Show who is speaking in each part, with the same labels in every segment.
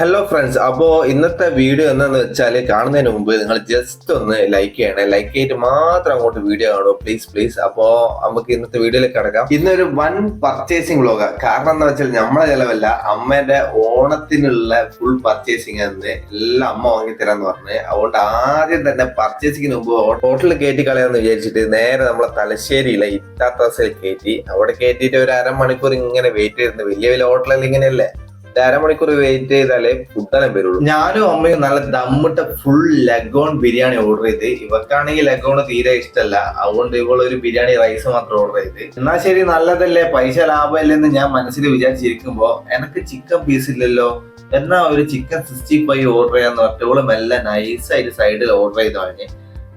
Speaker 1: Hello friends അപ്പോൾ ഇന്നത്തെ video എന്താന്ന് വെച്ചാൽ കാണുന്നതിന് മുമ്പ് നിങ്ങൾ ജസ്റ്റ് ഒന്ന് ലൈക്ക് ചെയ്യണേ. ലൈക്ക് ചെയ്തിട്ട് മാത്രം അങ്ങോട്ട് വീഡിയോ കാണോ പ്ലീസ് പ്ലീസ് അപ്പോൾ നമുക്ക് ഇന്നത്തെ വീഡിയോയിലേക്ക് കിടക്കാം. ഇന്നൊരു വൺ പർച്ചേസിംഗ് വ്ലോഗ കാരണം എന്താ വെച്ചാൽ നമ്മളെ ചെലവല്ല അമ്മേന്റെ ഓണത്തിനുള്ള ഫുൾ പർച്ചേസിംഗ് എന്ന് എല്ലാം അമ്മ വാങ്ങി തരാന്ന് പറഞ്ഞ്. അതുകൊണ്ട് ആദ്യം തന്നെ പർച്ചേസിംഗിന് മുമ്പ് ഹോട്ടലിൽ കയറ്റി കളയാന്ന് വിചാരിച്ചിട്ട് നേരെ നമ്മളെ തലശ്ശേരിയിലെ ഇത്താത്തസിൽ കയറ്റി അവിടെ കയറ്റിയിട്ട് ഒരു അരമണിക്കൂർ ഇങ്ങനെ വെയിറ്റ് ചെയ്തിരുന്നു. വലിയ വലിയ ഹോട്ടലിൽ ഇങ്ങനെയല്ലേ? അരമണിക്കൂർ വെയിറ്റ് ചെയ്താലേ ഫുഡാനെ വരുള്ളൂ. ഞാനും അമ്മയും നല്ല ദമ്മിട്ട ഫുൾ ലഗോൺ ബിരിയാണി ഓർഡർ ചെയ്ത്. ഇവക്കാണെങ്കിൽ ലഗോൺ തീരെ ഇഷ്ടമല്ല അതുകൊണ്ട് ഇവൾ ഒരു ബിരിയാണി റൈസ് മാത്രം ഓർഡർ ചെയ്ത്. എന്നാ ശരി നല്ലതല്ലേ? പൈസ ലാഭമല്ലേ എന്ന് ഞാൻ മനസ്സിൽ വിചാരിച്ചിരിക്കുമ്പോ എനിക്ക് ചിക്കൻ പീസ് ഇല്ലല്ലോ. എന്നാ ഒരു ചിക്കൻ സിക്സ്റ്റി ഫൈവ് ഓർഡർ ചെയ്യാന്ന് പറഞ്ഞിട്ട് ഇവൾ മെല്ലെ നൈസായിട്ട് സൈഡിൽ ഓർഡർ ചെയ്ത് വാങ്ങി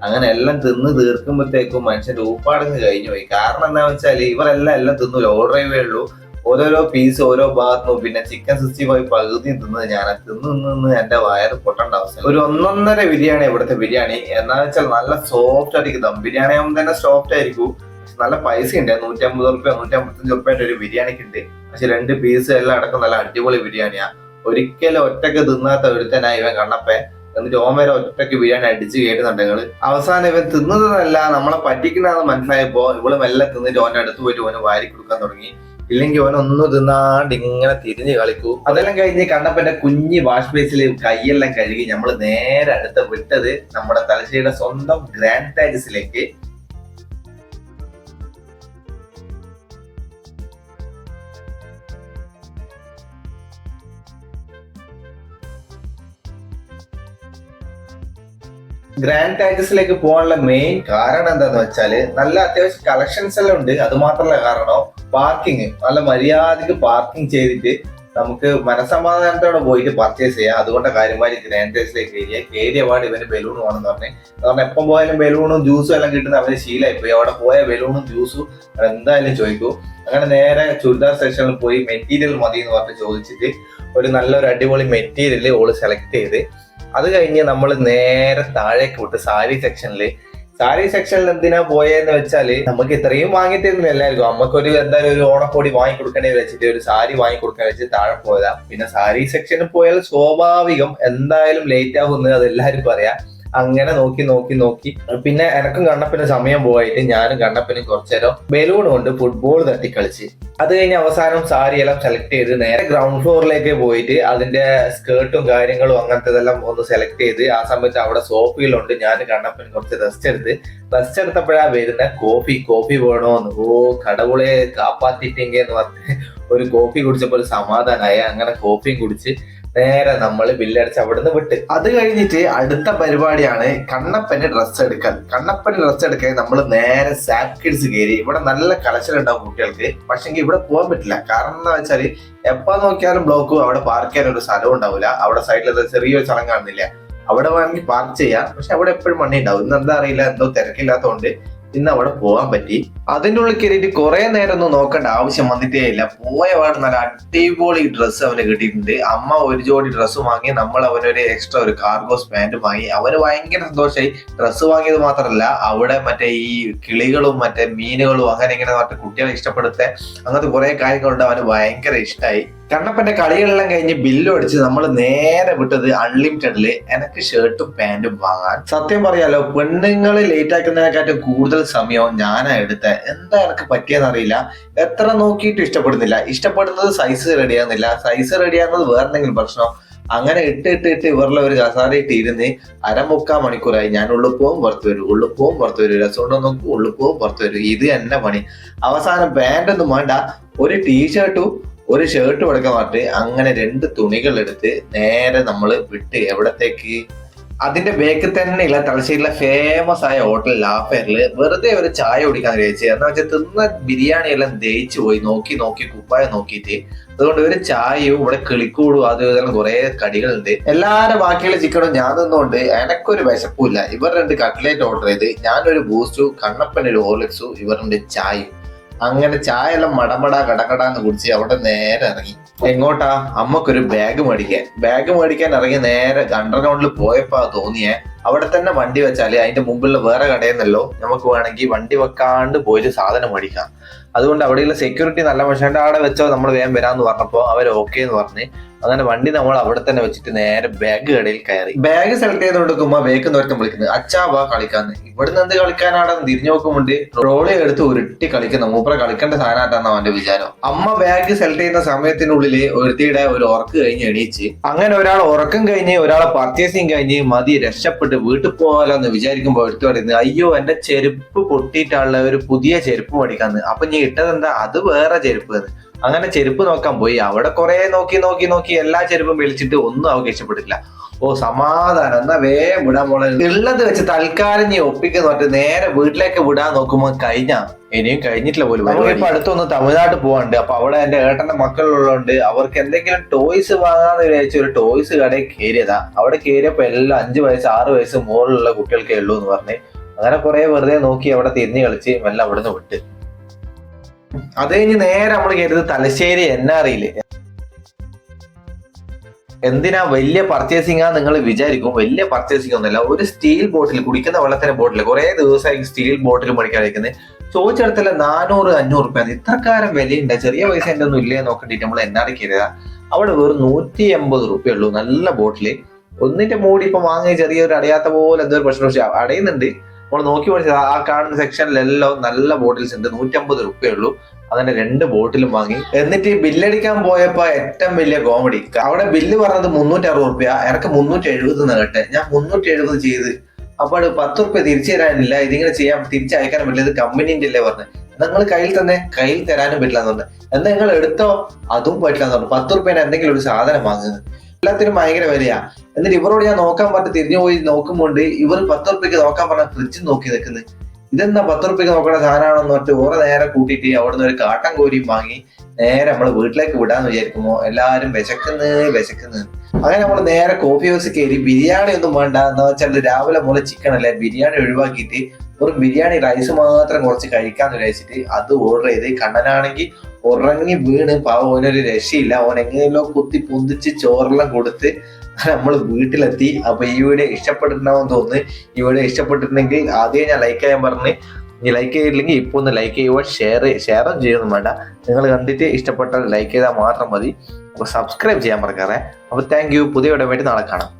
Speaker 1: അങ്ങനെ എല്ലാം തിന്ന് തീർക്കുമ്പോഴത്തേക്കും മനുഷ്യൻ ഊപ്പാടങ്ങ് കഴിഞ്ഞു പോയി കാരണം എന്താ വെച്ചാൽ ഇവരെല്ലാം എല്ലാം തിന്നൂല. ഓർഡർ ചെയ്യേ ഉള്ളൂ. ഓരോരോ പീസ് ഓരോ ഭാഗത്തും പിന്നെ ചിക്കൻ സിക്സ്റ്റി ഫൈവ് പകുതി തിന്നത് ഞാൻ തിന്ന് നിന്ന് എന്റെ വയറ് പൊട്ടേണ്ട അവസ്ഥ. ഒരു ഒന്നൊന്നര ബിരിയാണി ഇവിടുത്തെ ബിരിയാണി. എന്താ വെച്ചാൽ നല്ല സോഫ്റ്റ് ആയിരിക്കും ദം ബിരിയാണി ആകുമ്പോൾ തന്നെ സോഫ്റ്റ് ആയിരിക്കും. നല്ല പൈസ ഉണ്ട്. നൂറ്റമ്പത് റുപ്യ നൂറ്റമ്പത്തഞ്ച് റുപ്യന്റെ ഒരു ബിരിയാണിക്ക് ഉണ്ട്. പക്ഷെ രണ്ട് പീസ് എല്ലാം അടക്കം നല്ല അടിപൊളി ബിരിയാണിയാ. ഒരിക്കലും ഒറ്റയ്ക്ക് തിന്നാത്ത ഒരുത്തനായി ഇവൻ കണ്ണപ്പേ എന്നിട്ട് ഓം വരെ ഒറ്റയ്ക്ക് ബിരിയാണി അടിച്ച് കേട്ടുന്നുണ്ടെങ്കിൽ അവസാനം ഇവൻ തിന്നതല്ല നമ്മളെ പറ്റിക്കുന്നതെന്ന് മനസ്സിലായപ്പോ ഇവൾ മെല്ലെ തിന്നിട്ട് ഓന്റെ അടുത്ത് പോയിട്ട് ഓന് വാരി കൊടുക്കാൻ തുടങ്ങി. ഇല്ലെങ്കിൽ ഒന്നും തിന്നാണ്ട് ഇങ്ങനെ തിരിഞ്ഞ് കളിക്കൂ. അതെല്ലാം കഴിഞ്ഞ് കണ്ടപ്പന്റെ കുഞ്ഞി വാഷ് ബേസിൽ കൈയെല്ലാം കഴുകി നമ്മൾ നേരെ അടുത്ത് വിട്ടത് നമ്മുടെ തലശ്ശേരിയുടെ സ്വന്തം ഗ്രാൻഡ് ടാജസിലേക്ക് ഗ്രാൻഡ് ടാറ്റസിലേക്ക് പോകാനുള്ള മെയിൻ കാരണം എന്താന്ന് വെച്ചാൽ നല്ല അത്യാവശ്യം കളക്ഷൻസ് എല്ലാം ഉണ്ട്. അത് മാത്രമല്ല കാരണം പാർക്കിംഗ് നല്ല മര്യാദയ്ക്ക് പാർക്കിംഗ് ചെയ്തിട്ട് നമുക്ക് മനസമാധാനത്തോടെ പോയിട്ട് പർച്ചേസ് ചെയ്യാം. അതുകൊണ്ട് കാര്യമായി ഗ്രാൻഡേഴ്സിലേക്ക് ഏരിയ കയറിയ പാട് ഇവന് ബലൂൺ വേണമെന്ന് പറഞ്ഞ്. കാരണം എപ്പം പോയാലും ബലൂണും ജ്യൂസും എല്ലാം കിട്ടുന്ന അവന് ശീലമായി പോയി അവിടെ പോയ ബലൂണും ജ്യൂസും എന്തായാലും ചോദിക്കൂ. അങ്ങനെ നേരെ ചുരിദാർ സെക്ഷനിൽ പോയി മെറ്റീരിയൽ മതി എന്ന് പറഞ്ഞ് ചോദിച്ചിട്ട് ഒരു നല്ലൊരു അടിപൊളി മെറ്റീരിയൽ ഓൾ സെലക്ട് ചെയ്ത്. അത് കഴിഞ്ഞ് നമ്മൾ നേരെ താഴേക്ക് വിട്ട് സാരി സെക്ഷനിൽ സാരി സെക്ഷനിൽ എന്തിനാ പോയെന്ന് വെച്ചാൽ നമുക്ക് ഇത്രയും വാങ്ങി തരുന്നില്ല എല്ലാവർക്കും. നമുക്കൊരു എന്തായാലും ഒരു ഓണക്കോടി വാങ്ങി കൊടുക്കണേ വെച്ചിട്ട് ഒരു സാരി വാങ്ങി കൊടുക്കാൻ വെച്ച് താഴെ പോയതാ. പിന്നെ സാരി സെക്ഷനിൽ പോയാൽ സ്വാഭാവികം എന്തായാലും ലേറ്റ് ആകുമെന്ന് അത് എല്ലാവർക്കും അറിയാം. അങ്ങനെ നോക്കി നോക്കി നോക്കി. പിന്നെ എനക്കും കണ്ണപ്പനും സമയം പോയിട്ട് ഞാനും കണ്ണപ്പനും കുറച്ചേരം ബലൂൺ കൊണ്ട് ഫുട്ബോൾ തട്ടി കളിച്ച് അത് കഴിഞ്ഞ് അവസാനം സാരി എല്ലാം സെലക്ട് ചെയ്ത് നേരെ ഗ്രൗണ്ട് ഫ്ലോറിലേക്ക് പോയിട്ട് അതിന്റെ സ്കേർട്ടും കാര്യങ്ങളും അങ്ങനത്തെതെല്ലാം ഒന്ന് സെലക്ട് ചെയ്ത് ആ സമയത്ത് അവിടെ സോഫയിലുണ്ട് ഞാൻ കണ്ണപ്പൻ കുറച്ച് റെസ്റ്റ് എടുത്ത്. റെസ്റ്റ് എടുത്തപ്പോഴാ വരുന്ന കോഫി കോഫി വേണോന്ന്. ഓ കടവുളെ കാപ്പാത്തിട്ടെങ്കിൽ എന്ന് പറഞ്ഞ് ഒരു കോഫി കുടിച്ചപ്പോൾ ഒരു സമാധാനമായി അങ്ങനെ കോഫിയും കുടിച്ച് നേരെ നമ്മൾ ബില്ലടിച്ച് അവിടുന്ന് വിട്ട്. അത് കഴിഞ്ഞിട്ട് അടുത്ത പരിപാടിയാണ് കണ്ണപ്പന്റെ ഡ്രസ്സ് എടുക്കൽ. കണ്ണപ്പന്റെ ഡ്രസ്സ് എടുക്കാൻ നമ്മൾ നേരെ സാപ്പ് കിഡ്സ് കയറി. ഇവിടെ നല്ല കളക്ഷൻ ഉണ്ടാവും കുട്ടികൾക്ക്. പക്ഷെങ്കിൽ ഇവിടെ പോകാൻ പറ്റില്ല. കാരണം എന്താ വെച്ചാൽ എപ്പോ നോക്കിയാലും ബ്ലോക്ക് അവിടെ പാർക്ക് ചെയ്യാൻ ഒരു സ്ഥലവും ഉണ്ടാവില്ല അവിടെ സൈഡിൽ ചെറിയൊരു സ്ഥലം കാണുന്നില്ല. അവിടെ വേണമെങ്കിൽ പാർക്ക് ചെയ്യാം. പക്ഷെ അവിടെ എപ്പോഴും മണ്ണി ഉണ്ടാവും. ഇന്ന് എന്താ അറിയില്ല. എന്തോ തിരക്കില്ലാത്തതുകൊണ്ട് ഇന്ന് അവിടെ പോകാൻ പറ്റി. അതിന്റെ ഉള്ളിൽ കയറിയിട്ട് കുറെ നേരം ഒന്നും നോക്കേണ്ട ആവശ്യം വന്നിട്ടേ ഇല്ല. പോയ പാട് നല്ല അടിപൊളി ഡ്രസ്സ് അവന് കിട്ടിയിട്ടുണ്ട്. അമ്മ ഒരു ജോഡി ഡ്രസ്സ് വാങ്ങി നമ്മൾ അവനൊരു എക്സ്ട്രാ ഒരു കാർഗോസ് പാന്റ് വാങ്ങി. അവന് ഭയങ്കര സന്തോഷമായി ഡ്രസ്സ് വാങ്ങിയത് മാത്രമല്ല അവിടെ മറ്റേ ഈ കിളികളും മറ്റേ മീനുകളും അങ്ങനെ ഇങ്ങനെ മറ്റേ കുട്ടികളെ ഇഷ്ടപ്പെടുത്ത അങ്ങനത്തെ കുറെ കാര്യങ്ങളുണ്ട്. അവന് ഭയങ്കര ഇഷ്ടമായി കണ്ണപ്പന്റെ കളികളെല്ലാം കഴിഞ്ഞ് ബില്ല് അടിച്ച് നമ്മൾ നേരെ വിട്ടത് അൺലിമിറ്റഡിൽ എനിക്ക് ഷർട്ടും പാന്റും വാങ്ങാൻ. സത്യം പറയാലോ പെണ്ണുങ്ങൾ ലേറ്റ് ആക്കുന്നതിനെക്കാട്ടും കൂടുതൽ സമയവും ഞാനാ എടുത്ത. എന്താ എനിക്ക് പറ്റിയെന്നറിയില്ല എത്ര നോക്കിയിട്ട് ഇഷ്ടപ്പെടുന്നില്ല. ഇഷ്ടപ്പെടുന്നത് സൈസ് റെഡിയാകുന്നില്ല സൈസ് റെഡിയാകുന്നത് വേറെ എന്തെങ്കിലും പ്രശ്നം. അങ്ങനെ ഇട്ട് ഇട്ട് ഇട്ട് ഇവരുടെ ഒരു കസാരയിട്ട് ഇരുന്ന് അരമുക്കാൽ മണിക്കൂറായി. ഞാൻ ഉള്ളിപ്പോവും പുറത്തു വരും. ഉള്ളിപ്പോവും പുറത്തു വരും. രസമുണ്ടോ നോക്കും. ഉള്ളിപ്പോവും പുറത്തു വരും. ഇത് എന്നെ പണി. അവസാനം പാന്റ് ഒന്നും വേണ്ട. ഒരു ടീഷർട്ടും ഒരു ഷർട്ട് എടുക്കാൻ പറഞ്ഞിട്ട് അങ്ങനെ രണ്ട് തുണികൾ എടുത്ത് നേരെ നമ്മൾ വിട്ട് എവിടത്തേക്ക്? അതിന്റെ ബേക്കിൽ തന്നെയുള്ള തലശ്ശേരിയിലെ ഫേമസ് ആയ ഹോട്ടൽ ലാഫെയറിൽ വെറുതെ ഒരു ചായ കുടിക്കാൻ കഴിച്ചു. എന്താ വെച്ചാൽ തിന്ന ബിരിയാണി എല്ലാം ദഹിച്ചു പോയി. നോക്കി നോക്കി കുപ്പായ നോക്കിയിട്ട്. അതുകൊണ്ട് ഒരു ചായയും ഇവിടെ കിളിക്കൂടും അതും ഇതെല്ലാം കുറെ കടികളുണ്ട്. എല്ലാരും ബാക്കിയുള്ള ചിക്കനും ഞാൻ നിന്നുകൊണ്ട് എനക്കൊരു വിശപ്പില്ല ഇവർ രണ്ട് കട്ട്ലേറ്റ് ഓർഡർ ചെയ്ത് ഞാനൊരു ബൂസ്റ്റും കണ്ണപ്പന്റെ ഒരു ഹോർലിക്സും ഇവർ രണ്ട് ചായയും. അങ്ങനെ ചായ എല്ലാം മടമട കടകടാന്ന് കുടിച്ച് അവിടെ നേരെ ഇറങ്ങി. എങ്ങോട്ടാ? അമ്മക്കൊരു ബാഗ് മേടിക്കാൻ. ബാഗ് മേടിക്കാൻ ഇറങ്ങി നേരെ അണ്ടർഗ്രൗണ്ടിൽ പോയപ്പോ തോന്നിയേ അവിടെ തന്നെ വണ്ടി വെച്ചാൽ അതിന്റെ മുമ്പിലുള്ള വേറെ കടയെന്നല്ലോ നമുക്ക് വേണമെങ്കിൽ വണ്ടി വെക്കാണ്ട് പോയിട്ട് സാധനം മേടിക്കാം. അതുകൊണ്ട് അവിടെയുള്ള സെക്യൂരിറ്റി നല്ല മനുഷ്യന്റെ അവിടെ വെച്ചോ നമ്മൾ വേഗം വരാന്ന് പറഞ്ഞപ്പോ അവർ ഓക്കെ എന്ന് പറഞ്ഞ് അങ്ങനെ വണ്ടി നമ്മൾ അവിടെ തന്നെ വെച്ചിട്ട് നേരെ ബാഗ് കടയിൽ കയറി. ബാഗ് സെലക്ട് ചെയ്ത് കൊടുക്കുമ്പോ വേക്ക് നോർക്കം വിളിക്കുന്നത് അച്ഛാ വാ കളിക്കാന്ന്. ഇവിടുന്ന് എന്ത് കളിക്കാനാണെന്ന് തിരിഞ്ഞു നോക്കുമ്പോണ്ട് ട്രോളി എടുത്ത് ഉരുട്ടി കളിക്കുന്ന മൂപ്പറ കളിക്കേണ്ട സാധനമായിട്ടാണ് അവന്റെ വിചാരം. അമ്മ ബാഗ് സെലക്ട് ചെയ്യുന്ന സമയത്തിനുള്ളിൽ ഒരുത്തിയുടെ ഒരു ഉറക്ക് കഴിഞ്ഞ് എണീച്ച് അങ്ങനെ ഒരാൾ ഉറക്കം കഴിഞ്ഞ് ഒരാളെ പർച്ചേസിങ് കഴിഞ്ഞ് മതി രക്ഷപ്പെട്ട് വീട്ടിൽ പോകാലോ എന്ന് വിചാരിക്കുമ്പോൾ എടുത്തു പറയുന്നത് അയ്യോ എന്റെ ചെരുപ്പ് പൊട്ടിയിട്ടുള്ള ഒരു പുതിയ ചെരുപ്പ് മേടിക്കാന്ന്. അപ്പൊ നീ ഇട്ടതെന്താ? അത് വേറെ ചെരുപ്പ് അങ്ങനെ ചെരുപ്പ് നോക്കാൻ പോയി. അവിടെ കുറെ നോക്കി നോക്കി നോക്കി എല്ലാ ചെരുപ്പും വിളിച്ചിട്ട് ഒന്നും അവർക്ക് ഇഷ്ടപ്പെട്ടില്ല ഓ സമാധാനം. എന്നാ വേഗം വിടാൻ പോണ ഉള്ളത് വെച്ച് തൽക്കാലം നീ ഒപ്പിക്കുന്ന പറഞ്ഞിട്ട് നേരെ വീട്ടിലേക്ക് വിടാൻ നോക്കുമ്പോ കഴിഞ്ഞ. ഇനിയും കഴിഞ്ഞിട്ടില്ല പോലും ഇപ്പൊ അടുത്തൊന്ന് തമിഴ്നാട് പോവാണ്ട് അപ്പൊ അവിടെ എന്റെ ഏട്ടന്റെ മക്കളുള്ളതുകൊണ്ട് അവർക്ക് എന്തെങ്കിലും ടോയ്സ് വാങ്ങാന്ന് വിചാരിച്ച ഒരു ടോയ്സ് കടയിൽ കയറിയതാ. അവിടെ കയറിയപ്പോ എല്ലാം അഞ്ചു വയസ്സ് ആറ് വയസ്സ് മുകളിലുള്ള കുട്ടികൾക്കേ ഉള്ളൂ എന്ന് പറഞ്ഞ്. അങ്ങനെ കുറെ വെറുതെ നോക്കി അവിടെ തിരിഞ്ഞു കളിച്ച് എല്ലാം അവിടുന്ന് വിട്ട്. അത് കഴിഞ്ഞ് നേരെ നമ്മൾ കരുത് തലശ്ശേരി എൻ ആർ എന്തിനാ വലിയ പർച്ചേസിംഗ് ആ നിങ്ങൾ വിചാരിക്കും? വലിയ പർച്ചേസിംഗ് ഒന്നുമില്ല. ഒരു സ്റ്റീൽ ബോട്ടിൽ കുടിക്കുന്ന വെള്ളത്തിന്റെ ബോട്ടിൽ കുറെ ദിവസമായി സ്റ്റീൽ ബോട്ടിൽ മേടിക്കാൻ കഴിക്കുന്നത് ചോദിച്ചിടത്തല്ല നാനൂറ് അഞ്ഞൂറ് റുപ്യ? ഇത്രക്കാരം വിലയുണ്ട്. ചെറിയ പൈസ എന്റെ ഒന്നും ഇല്ലേ നോക്കണ്ടിട്ട് നമ്മൾ എൻ ആർ കയറിയതാ അവിടെ വെറും നൂറ്റി എൺപത് റുപ്യ ഉള്ളൂ. നല്ല ബോട്ടിൽ ഒന്നിന്റെ മൂടി ഇപ്പൊ വാങ്ങിയ ചെറിയൊരു അടയാത്ത പോലെ എന്തോ ഒരു പ്രശ്നം പക്ഷെ അടയുന്നുണ്ട്. നമ്മൾ നോക്കി പഠിച്ചത് ആ കാണുന്ന സെക്ഷനിലെല്ലാം നല്ല ബോട്ടിൽസ് ഉണ്ട്. നൂറ്റമ്പത് ഉള്ളൂ. അങ്ങനെ രണ്ട് ബോട്ടിലും വാങ്ങി. എന്നിട്ട് ഈ ബില്ലടിക്കാൻ പോയപ്പോ ഏറ്റവും വലിയ കോമഡി അവിടെ ബില്ല് പറഞ്ഞത് മുന്നൂറ്റി അറുപത് റുപ്യ. എനിക്ക് മുന്നൂറ്റി എഴുപത് നേട്ടെ ഞാൻ മുന്നൂറ്റി എഴുപത് ചെയ്ത് അപ്പോൾ പത്ത് റുപ്യ തിരിച്ചു തരാനില്ല. ഇതിങ്ങനെ ചെയ്യാൻ തിരിച്ചയക്കാനും പറ്റില്ല. ഇത് കമ്പനീന്റെ അല്ലേ പറഞ്ഞത് നിങ്ങൾ കയ്യിൽ തന്നെ കയ്യിൽ തരാനും പറ്റില്ല എന്ന് പറഞ്ഞു. നിങ്ങൾ എടുത്തോ അതും പറ്റില്ല എന്ന് പറഞ്ഞു. പത്ത് റുപ്യേനെ എന്തെങ്കിലും ഒരു സാധനം വാങ്ങുന്നത് എല്ലാത്തിനും ഭയങ്കര വിലയാ. എന്നിട്ട് ഇവരോട് ഞാൻ നോക്കാൻ പറഞ്ഞ് തിരിഞ്ഞു പോയി നോക്കുമ്പോണ്ട് ഇവർ പത്ത് റുപ്യക്ക് നോക്കാൻ പറഞ്ഞ ഫ്രിഡ്ജ് നോക്കി നിൽക്കുന്നത് ഇതെന്താ പത്ത് റുപ്യക്ക് നോക്കണ സാധനമാണെന്ന് പറഞ്ഞിട്ട് ഓരോ നേരെ കൂട്ടിയിട്ട് അവിടുന്ന് ഒരു കാട്ടൻ കോരിയും വാങ്ങി നേരെ നമ്മൾ വീട്ടിലേക്ക് വിടാന്ന് വിചാരിക്കുമ്പോ എല്ലാരും വിശക്കുന്നു വിശക്കുന്നു. അങ്ങനെ നമ്മൾ നേരെ കോഫി ഹൗസ് കയറി ബിരിയാണി ഒന്നും വേണ്ട. എന്ന് വെച്ചാൽ രാവിലെ മുതൽ ചിക്കൻ അല്ലേ? ബിരിയാണി ഒഴിവാക്കിയിട്ട് ഒരു ബിരിയാണി റൈസ് മാത്രം കുറച്ച് കഴിക്കാന്ന് വിചാരിച്ചിട്ട് അത് ഓർഡർ ചെയ്ത് കണ്ണനാണെങ്കിൽ ഉറങ്ങി വീണ് പാവം ഓനൊരു രക്ഷയില്ല. ഓൻ എങ്ങനെയല്ലോ കുത്തി പൊന്തിച്ച് ചോറെല്ലാം കൊടുത്ത് നമ്മൾ വീട്ടിലെത്തി. അപ്പൊ ഈ വീഡിയോ ഇഷ്ടപ്പെട്ടിട്ടുണ്ടാവും തോന്നുന്നു. ഈ ഇഷ്ടപ്പെട്ടിട്ടുണ്ടെങ്കിൽ ആദ്യം ഞാൻ ലൈക്ക് ചെയ്യാൻ പറഞ്ഞ്. ഇനി ലൈക്ക് ചെയ്തില്ലെങ്കിൽ ഇപ്പൊ ഒന്ന് ലൈക്ക് ചെയ്യുക ഷെയർ ഷെയറും ചെയ്യൊന്നും വേണ്ട. നിങ്ങൾ കണ്ടിട്ട് ഇഷ്ടപ്പെട്ടാൽ ലൈക്ക് ചെയ്താൽ മാത്രം മതി. അപ്പൊ സബ്സ്ക്രൈബ് ചെയ്യാൻ മറക്കാറേ അപ്പോൾ താങ്ക് യു പുതിയ വീഡിയോ വേണ്ടി നാളെ കാണാം.